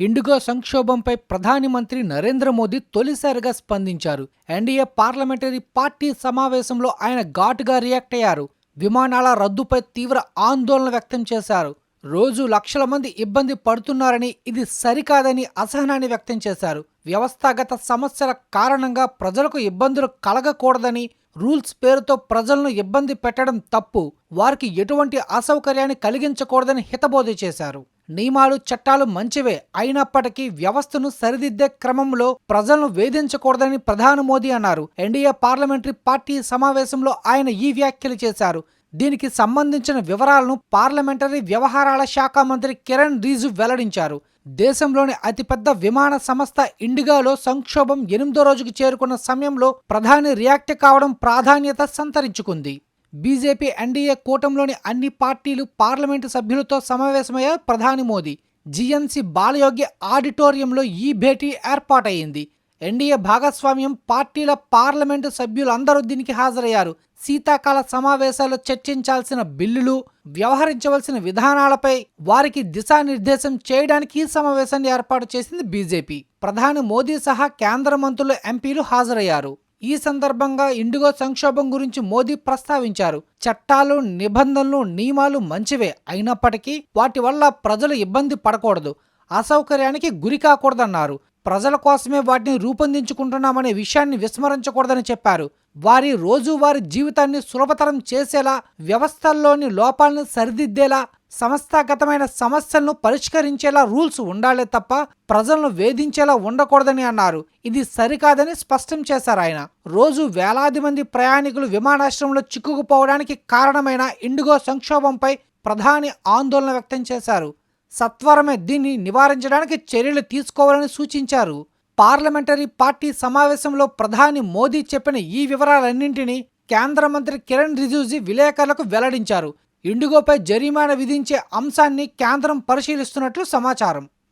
IndiGo సంక్షోభంపై ప్రధాని మంత్రి నరేంద్ర మోదీ తొలిసారిగా స్పందించారు. ఎన్డీఏ పార్లమెంటరీ పార్టీ సమావేశంలో ఆయన ఘాటుగా రియాక్ట్ అయ్యారు. విమానాల రద్దుపై తీవ్ర ఆందోళన వ్యక్తం చేశారు. రోజు లక్షల మంది ఇబ్బంది పడుతున్నారని ఇది సరికాదని అసహనాన్ని వ్యక్తం చేశారు. వ్యవస్థాగత సమస్యల కారణంగా ప్రజలకు ఇబ్బందులు కలగకూడదని రూల్స్ పేరుతో ప్రజలను ఇబ్బంది పెట్టడం తప్పు వారికి ఎటువంటి అసౌకర్యాన్ని కలిగించకూడదని హితబోధ చేశారు. నియమాలు చట్టాలు మంచివే అయినప్పటికీ వ్యవస్థను సరిదిద్దే క్రమంలో ప్రజలను వేధించకూడదని ప్రధాని మోదీ అన్నారు. ఎన్డీఏ పార్లమెంటరీ పార్టీ సమావేశంలో ఆయన ఈ వ్యాఖ్యలు చేశారు. దీనికి సంబంధించిన వివరాలను పార్లమెంటరీ వ్యవహారాల శాఖ మంత్రి కిరణ్ రిజు వెల్లడించారు. దేశంలోని అతిపెద్ద విమాన సంస్థ ఇండిగాలో సంక్షోభం ఎనిమిదో రోజుకు చేరుకున్న సమయంలో ప్రధాని రియాక్ట్ కావడం ప్రాధాన్యత సంతరించుకుంది. బీజేపీ ఎన్డీఏ కూటమిలోని అన్ని పార్టీలు పార్లమెంటు సభ్యులతో సమావేశమయ్యారు ప్రధాని మోదీ. జీఎన్సీ బాలయోగి ఆడిటోరియంలో ఈ భేటీ ఏర్పాటయ్యింది. ఎన్డీఏ భాగస్వామ్యం పార్టీల పార్లమెంటు సభ్యులందరూ దీనికి హాజరయ్యారు. శీతాకాల సమావేశాల్లో చర్చించాల్సిన బిల్లులు వ్యవహరించవలసిన విధానాలపై వారికి దిశానిర్దేశం చేయడానికి ఈ సమావేశాన్ని ఏర్పాటు చేసింది బీజేపీ. ప్రధాని మోదీ సహా కేంద్ర మంత్రులు ఎంపీలు హాజరయ్యారు. ఈ సందర్భంగా ఇండిగో సంక్షోభం గురించి మోదీ ప్రస్తావించారు. చట్టాలు నిబంధనలు నియమాలు మంచివే అయినప్పటికీ వాటి వల్ల ప్రజలు ఇబ్బంది పడకూడదు. అసౌకర్యానికి గురి కాకూడదన్నారు. ప్రజల కోసమే వాటిని రూపొందించుకుంటున్నామనే విషయాన్ని విస్మరించకూడదని చెప్పారు. వారి రోజువారి జీవితాన్ని సులభతరం చేసేలా వ్యవస్థల్లోని లోపాలను సరిదిద్దేలా సంస్థాగతమైన సమస్యలను పరిష్కరించేలా రూల్స్ ఉండాలే తప్ప ప్రజలను వేధించేలా ఉండకూడదని అన్నారు. ఇది సరికాదని స్పష్టం చేశారు ఆయన. రోజు వేలాది మంది ప్రయాణికులు విమానాశ్రయంలో చిక్కుకుపోవడానికి కారణమైన ఇండిగో సంక్షోభంపై ప్రధాని ఆందోళన వ్యక్తం చేశారు. సత్వరమే దీన్ని నివారించడానికి చర్యలు తీసుకోవాలని సూచించారు. పార్లమెంటరీ పార్టీ సమావేశంలో ప్రధాని మోదీ చెప్పిన ఈ వివరాలన్నింటినీ కేంద్ర మంత్రి కిరణ్ రిజిజు విలేకరులకు వెల్లడించారు. ఇండిగోపై జరిమానా విధించే అంశాన్ని కేంద్రం పరిశీలిస్తున్నట్లు సమాచారం.